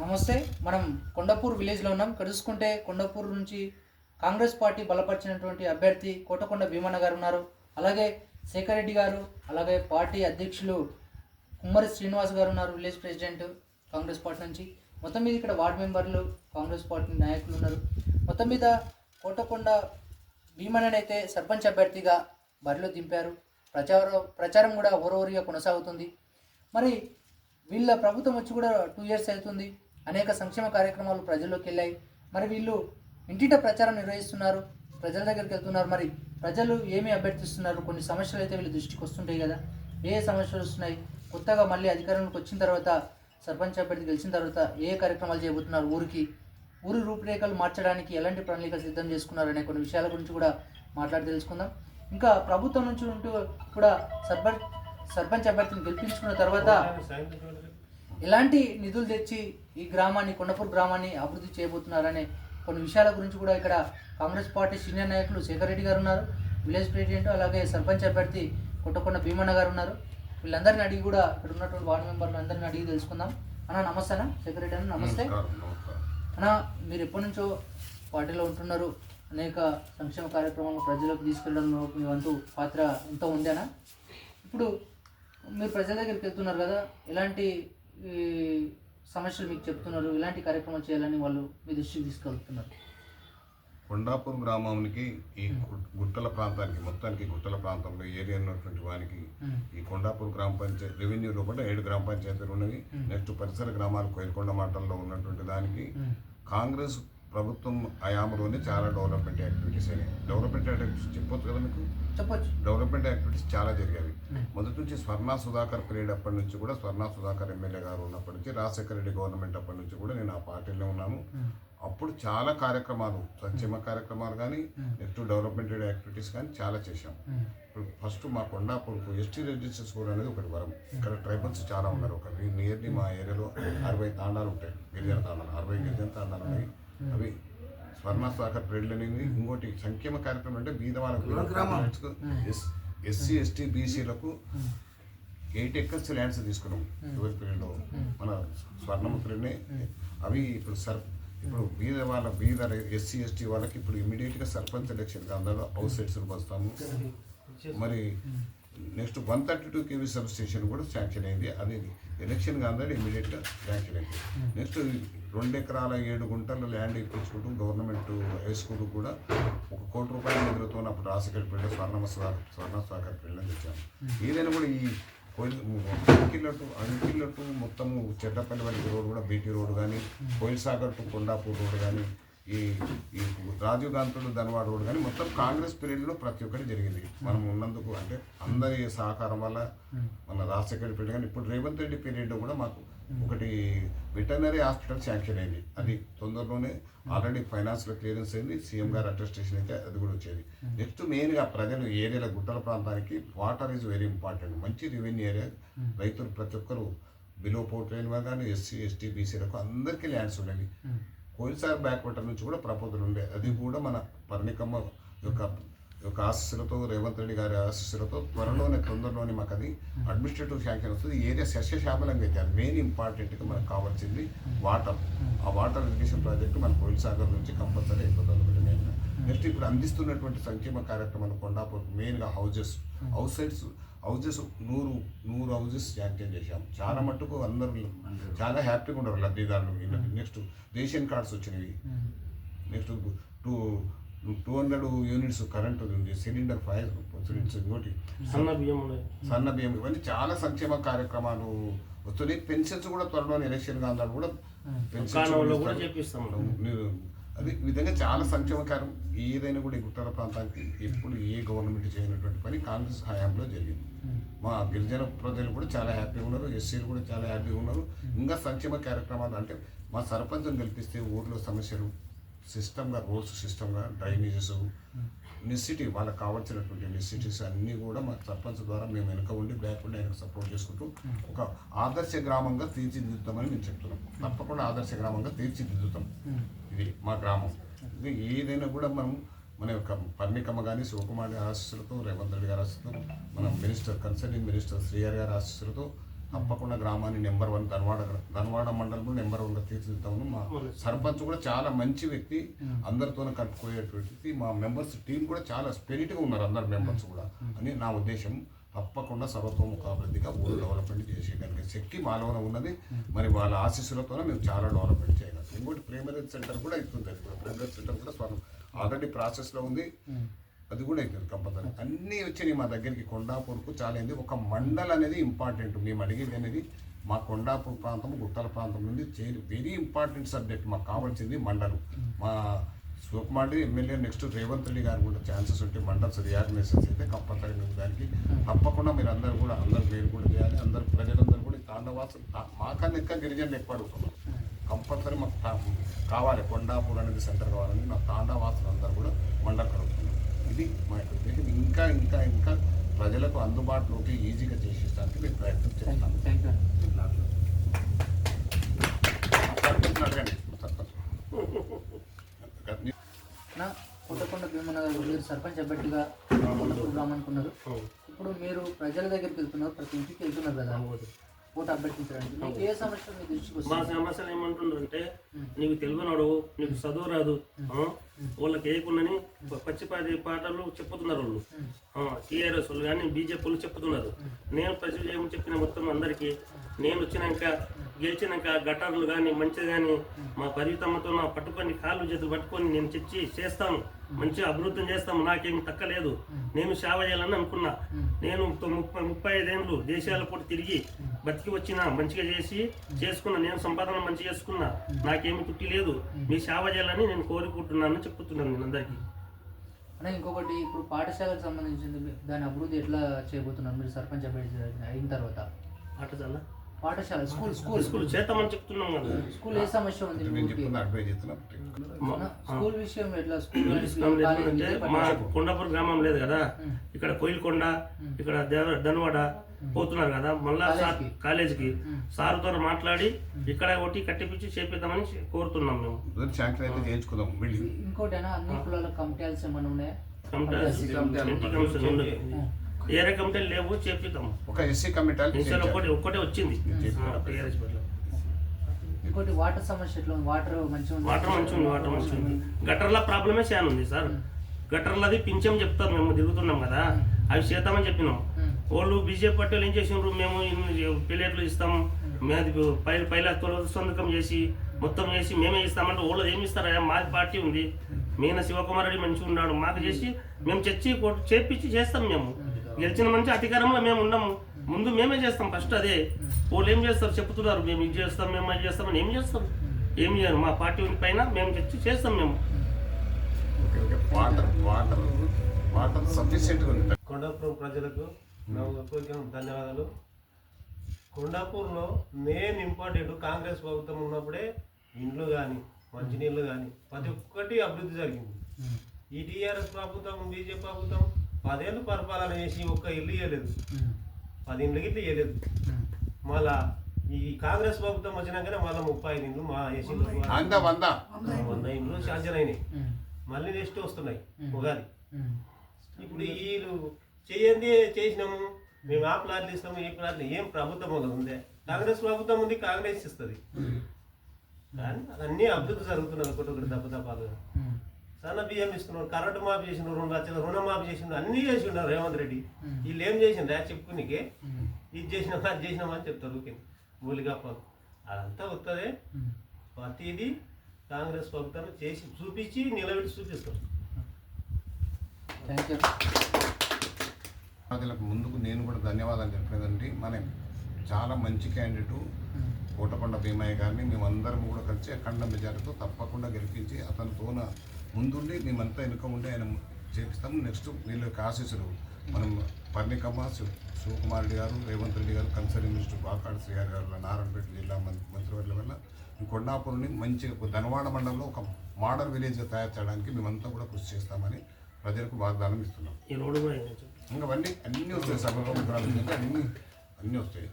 నమస్తే మనం కొండపూర్ విలేజ్లో ఉన్నాం. ఇక్కడ చూసుకుంటే కొండపూర్ నుంచి కాంగ్రెస్ పార్టీ బలపరిచినటువంటి అభ్యర్థి కోటకొండ భీమన్న గారు ఉన్నారు. అలాగే శేఖర్ రెడ్డి గారు అలాగే పార్టీ అధ్యక్షులు కుమ్మరి శ్రీనివాస్ గారు ఉన్నారు విలేజ్ ప్రెసిడెంట్ కాంగ్రెస్ పార్టీ నుంచి. మొత్తం మీద ఇక్కడ వార్డు మెంబర్లు కాంగ్రెస్ పార్టీ నాయకులు ఉన్నారు. మొత్తం మీద కోటకొండ భీమన్ననైతే సర్పంచ్ అభ్యర్థిగా బరిలో దింపారు. ప్రచారం ప్రచారం కూడా ఓరోరిగా కొనసాగుతుంది. మరి వీళ్ళ ప్రభుత్వం వచ్చి కూడా టూ ఇయర్స్ అవుతుంది. అనేక సంక్షేమ కార్యక్రమాలు ప్రజల్లోకి వెళ్ళాయి. మరి వీళ్ళు ఇంటింట ప్రచారం నిర్వహిస్తున్నారు ప్రజల దగ్గరికి వెళ్తున్నారు. మరి ప్రజలు ఏమి అభ్యర్థిస్తున్నారు? కొన్ని సమస్యలు అయితే వీళ్ళ దృష్టికి వస్తుంటాయి కదా. ఏ ఏ సమస్యలు వస్తున్నాయి? కొత్తగా మళ్ళీ అధికారంలోకి వచ్చిన తర్వాత సర్పంచ్ అభ్యర్థి గెలిచిన తర్వాత ఏ ఏ కార్యక్రమాలు చేయబోతున్నారు ఊరికి? ఊరి రూపురేఖలు మార్చడానికి ఎలాంటి ప్రణాళికలు సిద్ధం చేసుకున్నారు అనే కొన్ని విషయాల గురించి కూడా మాట్లాడి తెలుసుకుందాం. ఇంకా ప్రభుత్వం నుంచి ఉంటూ కూడా సర్పంచ్ సర్పంచ్ అభ్యర్థిని గెలిపించుకున్న తర్వాత ఎలాంటి నిధులు తెచ్చి ఈ గ్రామాన్ని కొండపూర్ గ్రామాన్ని అభివృద్ధి చేయబోతున్నారనే కొన్ని విషయాల గురించి కూడా ఇక్కడ కాంగ్రెస్ పార్టీ సీనియర్ నాయకులు శేఖర్ రెడ్డి గారు ఉన్నారు విలేజ్ ప్రెసిడెంట్ అలాగే సర్పంచ్ అభ్యర్థి కొట్టకొండ భీమన్న గారు ఉన్నారు. వీళ్ళందరిని అడిగి కూడా ఇక్కడ ఉన్నటువంటి వార్డు మెంబర్లు అందరిని అడిగి తెలుసుకుందాం. అన్న నమస్తే అన్న. శేఖర్ రెడ్డి అన్న నమస్తే. అన్న మీరు ఎప్పటి నుంచో పార్టీలో ఉంటున్నారు. అనేక సంక్షేమ కార్యక్రమాలను ప్రజలకు తీసుకెళ్ళడంలో మీ వంతు పాత్ర ఎంతో ఉంది అన్న. ఇప్పుడు మీరు ప్రజల దగ్గరికి వెళ్తున్నారు కదా ఎలాంటి ఈ, సమస్యలు మీకు చెప్తున్నారు. ఎలాంటి కార్యక్రమాలు చేయాలని వాళ్ళు మీ దృష్టికి తీసుకెళ్తున్నారు. కొండాపూర్ గ్రామానికి ఈ గుట్టల ప్రాంతానికి మొత్తానికి గుట్టల ప్రాంతంలో ఏరియా ఉన్నటువంటి వానికి ఈ కొండాపూర్ గ్రామ పంచాయతీ రెవెన్యూలో కూడా ఏడు గ్రామ పంచాయతీలు ఉన్నవి. నెక్స్ట్ పరిసర గ్రామాలు కోయిలకొండ మండలంలో ఉన్నటువంటి దానికి కాంగ్రెస్ ప్రభుత్వం హయాంలోనే చాలా డెవలప్మెంట్ యాక్టివిటీస్ అయినాయి. డెవలప్మెంట్ యాక్టివిటీస్ చెప్పొచ్చు కదా మీకు? చెప్పొచ్చు. డెవలప్మెంట్ యాక్టివిటీస్ చాలా జరిగాయి. మొదటి నుంచి స్వర్ణ సుధాకర్ పీరియడ్ అప్పటి నుంచి కూడా స్వర్ణ సుధాకర్ ఎమ్మెల్యే గారు ఉన్నప్పటి నుంచి రాజశేఖర రెడ్డి గవర్నమెంట్ అప్పటి నుంచి కూడా నేను ఆ పార్టీలో ఉన్నాను. అప్పుడు చాలా కార్యక్రమాలు సంక్షేమ కార్యక్రమాలు కానీ నెక్స్ట్ డెవలప్మెంట్ యాక్టివిటీస్ కానీ చాలా చేశాం. ఇప్పుడు ఫస్ట్ మా కొండాపూర్కు ఎస్టీ రిజిస్టర్ స్కూల్ అనేది ఒకటి వరం. ఇక్కడ ట్రైబల్స్ చాలా ఉన్నారు. ఒక నియర్లీ మా ఏరియాలో అరవై తాండాలు ఉంటాయి. గిరిజన తాండాలు అరవై గిరిజన తాండాలు ఉన్నాయి. అవి స్వర్ణ సాగర్ ట్రేడ్లు అనేది ఇంకోటి సంక్షేమ కార్యక్రమం అంటే బీద వాళ్ళకు ఎస్సీ ఎస్టీ బీసీలకు ఎయిట్ ఎకర్స్ ల్యాండ్స్ తీసుకున్నాం చివరి పీరియడ్లో. మన స్వర్ణముద్రనే అవి ఇప్పుడు సర్ ఇప్పుడు బీద వాళ్ళ బీద ఎస్సీ ఎస్టీ వాళ్ళకి ఇప్పుడు ఇమీడియట్గా సర్పంచ్ ఎలక్షన్కి అందరూ హౌస్ సెట్స్ వస్తాము. మరి next one thirty two KV sub station కూడా శాంక్షన్ అయింది. అది ఎలక్షన్ కాదని ఇమీడియట్గా శాంక్షన్ అయింది. నెక్స్ట్ రెండు ఎకరాల ఏడు గుంటల ల్యాండ్ ఇప్పించుకుంటూ గవర్నమెంట్ హై స్కూల్ కూడా ఒక కోటి రూపాయల నిధులతో అప్పుడు రాజశేఖర్ పెళ్ళి స్వర్ణ స్వర్ణ స్వాగర్ పెళ్ళని తెచ్చాము ఏదైనా కూడా ఈ కోయిల్ అంకిల్లటు అంకిల్లటు మొత్తము చెడ్డపల్లి వరకు రోడ్ కూడా బీటీ రోడ్ కానీ కోయిల్ సాగర్ టు కొండాపూర్ రోడ్ కానీ ఈ ఈ రాజీవ్ గాంధీ ధన్వాడ్ రోడ్ కానీ మొత్తం కాంగ్రెస్ పీరియడ్లో ప్రతి ఒక్కటి జరిగింది. మనం ఉన్నందుకు అంటే అందరి సహకారం వల్ల మన రాజశేఖర పీరియడ్ కానీ ఇప్పుడు రేవంత్ రెడ్డి పీరియడ్ కూడా మాకు ఒకటి వెటర్నరీ హాస్పిటల్ శాంక్షన్ అయింది. అది తొందరలోనే ఆల్రెడీ ఫైనాన్స్లో క్లియరెన్స్ అయింది. సీఎం గారు అటెస్టేషన్ అయితే అది కూడా వచ్చేది. నెక్స్ట్ మెయిన్గా ప్రజలు ఏరియాల గుట్టల ప్రాంతానికి వాటర్ ఈజ్ వెరీ ఇంపార్టెంట్. మంచి రెవెన్యూ ఏరియా. రైతులు ప్రతి ఒక్కరు బిలో పోర్ట్రైన్ కానీ ఎస్సీ ఎస్టీ బీసీలకు అందరికీ ల్యాండ్స్ ఉండేవి కోయిల్సార్ బ్యాక్వాటర్ నుంచి కూడా ప్రపోజల్ ఉండే. అది కూడా మన పర్ణికమ్మ యొక్క యొక్క ఆశీస్సులతో రేవంత్ రెడ్డి గారి ఆశీస్సులతో త్వరలోనే తొందరలోనే మాకు అది అడ్మినిస్ట్రేటివ్ శాంక్షన్ వస్తుంది. ఏరియా సస్యశ్యామలంగా అయితే అది మెయిన్ ఇంపార్టెంట్గా మనకు కావాల్సింది వాటర్ ఆ వాటర్ ఇరిగేషన్ ప్రాజెక్టు మన కోయిల్సాగర్ నుంచి కంపల్సరీ అయిపోతుంది ఒకటి మెయిన్ నెక్స్ట్ ఇప్పుడు అందిస్తున్నటువంటి సంక్షేమ కార్యక్రమాలు కొండాపూర్ మెయిన్గా హౌజెస్ హౌస్ సైడ్స్ హౌజెస్ నూరు నూరు హౌజెస్ శాంక్షన్ చేశాం. చాలా మట్టుకు అందరూ చాలా హ్యాపీగా ఉన్నారు లబ్ధిదారులు. నెక్స్ట్ రేషన్ కార్డ్స్ వచ్చినవి. Next two two hundred units current ఉంది. సిలిండర్ ఫైవ్ సిలిండర్స్ ఇంకోటి. సన్న బియ్యం సన్న బియ్యం ఇవన్నీ చాలా సంక్షేమ కార్యక్రమాలు వస్తున్నాయి. పెన్షన్స్ కూడా త్వరలోనే ఎలక్షన్ కాందాలు కూడా ఉమ్, అది విధంగా చాలా సంక్షేమ కార్యం ఏదైనా కూడా ఈ ఉత్తర ప్రాంతానికి ఎప్పుడు ఏ గవర్నమెంట్ చేయనటువంటి పని కాంగ్రెస్ హయాంలో జరిగింది. మా గిరిజన ప్రజలు కూడా చాలా హ్యాపీగా ఉన్నారు ఎస్సీలు కూడా చాలా హ్యాపీగా ఉన్నారు. ఇంకా సంక్షేమ కార్యక్రమాలు అంటే మా సర్పంచ్ని గెలిపిస్తే ఊర్లో సమస్యలు సిస్టమ్గా రోడ్స్ సిస్టమ్గా డ్రైనేజెస్ నెసిటీ వాళ్ళకి కావాల్సినటువంటి నెసిటీస్ అన్నీ కూడా మా సర్పంచ్ ద్వారా మేము వెనక ఉండి బ్యాక్ ఉండి ఆయనకు సపోర్ట్ చేసుకుంటూ ఒక ఆదర్శ గ్రామంగా తీర్చిదిద్దుతామని మేము చెప్తున్నాం. తప్పకుండా ఆదర్శ గ్రామంగా తీర్చిదిద్దుతాం. ఇది మా గ్రామం. ఇది ఏదైనా కూడా మనం మన యొక్క పర్ణికమ్మ కానీ శివకుమార్ గారి ఆశీస్సులతో రేవంత్ రెడ్డి గారి ఆశీస్సులతో మన మినిస్టర్ కన్సర్నింగ్ మినిస్టర్ శ్రీహరి గారి ఆశీస్సులతో తప్పకుండా గ్రామాన్ని నెంబర్ వన్ ధనవాడ ధనవాడ మండలం నెంబర్ వన్గా తీర్చిదిద్దామని మా సర్పంచ్ కూడా చాలా మంచి వ్యక్తి. అందరితో కట్టుకునేటువంటి మా మెంబర్స్ టీం కూడా చాలా స్పిరిట్గా ఉన్నారు అందరు మెంబర్స్ కూడా. అని నా ఉద్దేశం. తప్పకుండా సర్వతోముఖాభివృద్ధిగా ఊరు డెవలప్మెంట్ చేసేయడానికి శక్తి మాలోన ఉన్నది. మరి వాళ్ళ ఆశీస్సులతోనే మేము చాలా డెవలప్మెంట్ చేయగలం ఇంకోటి ప్రైమరీ సెంటర్ కూడా ఇప్పుడు ప్రైమరీ సెంటర్ కూడా ఆల్రెడీ ప్రాసెస్లో ఉంది. అది కూడా అవుతుంది కంపల్సరీ. అన్నీ వచ్చినాయి మా దగ్గరికి. కొండాపూర్కు చాలా అయింది ఒక మండల్ అనేది ఇంపార్టెంట్ మేము అడిగేది అనేది మా కొండాపూర్ ప్రాంతం గుట్టల ప్రాంతం నుండి చేరి వెరీ ఇంపార్టెంట్ సబ్జెక్ట్ మాకు కావాల్సింది మండలం. మా శివకుమార్ ఎమ్మెల్యే నెక్స్ట్ రేవంత్ రెడ్డి గారు కూడా ఛాన్సెస్ ఉంటే మండల్స్ రియాగ్నైజేషన్స్ అయితే కంపల్సరీ మేము దానికి తప్పకుండా మీరు అందరూ కూడా అందరు పేరు కూడా చేయాలి. అందరు ప్రజలందరూ కూడా తాండవాసం మాకన్నా ఎక్కువ గిరిజనులు ఎక్కువ అడుగుతున్నారు. కంపల్సరీ మాకు కావాలి. కొండాపూర్ అనేది సెంటర్ కావాలని మా తాండవాసులు అందరూ కూడా మండలం కడుగుతున్నారు ఇది మా యొక్క ఇంకా ఇంకా ఇంకా ప్రజలకు అందుబాటులోకి ఈజీగా చేసేసరికి మేము ప్రయత్నం చేస్తాం థ్యాంక్ యూ సర్పంచ్ అడగండి సర్పంచ్ నా కొట్టకొండ భీమనగర్ మీరు సర్పంచ్ అభ్యర్థిగా కొండపూర్ గ్రామానికి ఉన్నారు. ఇప్పుడు మీరు ప్రజల దగ్గరికి వెళ్తున్నారు ప్రతి ఇంటికి వెళ్తున్నారు కదా. ఓటు అభ్యర్థించడానికి మీకు ఏ సమస్య మీ దృష్టికి మా వస్తుంది? సమస్యలు ఏమంటుండ్రంటే నీకు తెలుగునాడు నీకు చదువు రాదు? వాళ్ళకి వేయకుండాని పచ్చిపాటి పాటలు చెప్పుతున్నారు వాళ్ళు. టీఆర్ఎస్ వాళ్ళు కానీ బీజేపీ వాళ్ళు చెప్తున్నారు నేను ప్రజలు ఏమి చెప్పిన మొత్తం అందరికీ నేను వచ్చినాక గెలిచినాక గటార్లు కానీ మంచిది కానీ మా పరితమ్మతో నా పట్టుకొని కాళ్ళు చేతులు పట్టుకొని నేను తెచ్చి చేస్తాను. మంచిగా అభివృద్ధి చేస్తాము నాకేమి తక్కలేదు. నేను సేవ చేయాలని అనుకున్నా. నేను ముప్పై ముప్పై ఐదేళ్ళు దేశాల పూట తిరిగి బతికి వచ్చిన మంచిగా చేసి చేసుకున్నా నేను సంపాదన మంచిగా చేసుకున్నా నాకేమి తుట్టి లేదు. మీ సేవ చేయాలని నేను కోరుకుంటున్నానని చెప్తున్నాను నేను అందరికీ. అన్న ఇంకొకటి ఇప్పుడు పాఠశాలకు సంబంధించింది దాని అభివృద్ధి ఎట్లా చేయబోతున్నారు? మీరు సర్పంచ్ అయిన తర్వాత. పాఠశాల? పాఠశాల స్కూల్ స్కూల్. స్కూల్ చేద్దామని చెప్తున్నాం కదా. స్కూల్ ఏ సమస్య ఉంది స్కూల్ విషయం ఎట్లా? స్కూల్ అంటే మా కొండాపూర్ గ్రామం లేదు కదా. ఇక్కడ కోయిల్కొండ ఇక్కడ దేవ ధనువాడ పోతున్నారు కదా. మళ్ళా సార్ కాలేజ్కి. సార్తో మాట్లాడి ఇక్కడ ఒకటి కట్టిపించి చేపిద్దామని కోరుతున్నాం మేము. ఇంకోటేనా అన్ని కులాల కమిటీస్ ఏమైనా ఉన్నాయా? కమిషన్ ఉండదు. ఏ రకంటే లేవు చేపిద్దాం ఒక ఎస్సీ కమిటీ ఒకటి ఒక్కటే వచ్చింది. పట్ల. ఇంకోటి వాటర్ సమస్య ఎట్లా ఉంది? వాటర్ మంచిగా ఉంది? వాటర్ మంచిగా ఉంది వాటర్ మంచిగా ఉంది. గటర్ల ప్రాబ్లమే చాలా ఉంది సార్. గటర్లది పింఛం చెప్తారు మేము తిరుగుతున్నాం కదా. అవి చేద్దామని చెప్పినాం. వాళ్ళు బీజేపీ పార్టీ వాళ్ళు ఏం చేసినారు మేము ఇన్ని ప్లేట్లు ఇస్తాం. మేము పై పైల సంతకం చేసి మొత్తం చేసి మేమే ఇస్తామంటే వాళ్ళు ఏమి ఇస్తారా? మాది పార్టీ ఉంది. మీన శివకుమార్ రెడ్డి మంచిగా ఉన్నాడు. మాకు చేసి మేము చర్చి కొట్టు- చేపించి చేస్తాం మేము. గెలిచిన మంచి అధికారంలో మేము ఉన్నాము. ముందు మేమే చేస్తాం ఫస్ట్ అదే. వాళ్ళు ఏం చేస్తారు? చెప్తున్నారు. మేము ఇది చేస్తాం మేము అది చేస్తామని ఏం చేస్తాం ఏం చేయరు. మా పార్టీ పైన మేము చర్చి చేస్తాం మేము. కొండాపురం ప్రజలకు నా ధన్యవాదాలు. కొండాపూర్లో మెయిన్ ఇంపార్టెంట్ కాంగ్రెస్ ప్రభుత్వం ఉన్నప్పుడే ఇండ్లు కానీ మంచినీళ్ళు కానీ ప్రతి ఒక్కటి అభివృద్ధి జరిగింది. ఈ టీఆర్ఎస్ ప్రభుత్వం బీజేపీ ప్రభుత్వం పదేళ్ళు పరిపాలన చేసి ఒక్క ఇల్లు ఇవ్వలేదు. పది ఇండ్లకి ఇల్లు ఇవ్వలేదు. మళ్ళా ఈ కాంగ్రెస్ ప్రభుత్వం వచ్చినాకనే మళ్ళీ ముప్పై ఐదు ఇండ్లు మా ఏసీలో వంద వంద వంద. ఇండ్లు. శాంక్షన్ అయినాయి. మళ్ళీ నెక్స్ట్ వస్తున్నాయి ఉగాది. ఇప్పుడు వీళ్ళు చేయండి చేసినాము. మేము ఆ ప్లాట్లు ఇస్తాము ఈ ప్లాట్లు ఏం ప్రభుత్వం వల్ల ఉందే? కాంగ్రెస్ ప్రభుత్వం ఉంది కాంగ్రెస్ ఇస్తుంది. కానీ అన్నీ అభివృద్ధి జరుగుతున్నది ఒకటి ఒకటి దెబ్బ. సన్న బియ్యం ఇస్తున్నారు కరెంటు మాఫీ చేసిన రెండు లక్షల రుణమాఫీ చేసిండు అన్నీ చేసి ఉన్నారు రేవంత్ రెడ్డి. వీళ్ళు ఏం చేసిండ్రా చెప్పుకునికే. ఇది చేసినామా అది చేసినామా అని చెప్తారు ఊరికే మూలిగప్పలు అదంతా వస్తుంది. ప్రతిదీ కాంగ్రెస్ ప్రభుత్వం చేసి చూపించి నిలబెట్టి చూపిస్తారు థ్యాంక్ యూ ప్రజలకు ముందుకు నేను కూడా ధన్యవాదాలు చెప్పలేదండి మనం చాలా మంచి క్యాండిడేటు. కోటకొండ భీమయ్య గారిని మేమందరం కూడా కలిసి అఖండ మెజార్టీతో తప్పకుండా గెలిపించి అతనితోన ముందుండి మేమంతా వెనుక ఉండి ఆయన చేపిస్తాము. నెక్స్ట్ వీళ్ళ యొక్క ఆశీస్సులు మనం పర్ణికమ్మ శివ శివకుమార్ రెడ్డి గారు రేవంత్ రెడ్డి గారు కన్సర్న్ మినిస్టర్ వాకాడు శ్రీగారి గారు నారాయణపేట జిల్లా మంత్రి మంత్రివర్యుల వల్ల కొండాపురంని మంచిగా ఒక ధనవాడ మండలంలో ఒక మోడల్ విలేజ్గా తయారు చేయడానికి మేమంతా కూడా కృషి చేస్తామని ప్రజలకు వాగ్దానం ఇస్తున్నాం. ఇంకా అవన్నీ అన్నీ వస్తాయి సభలో అన్నీ అన్నీ వస్తాయి.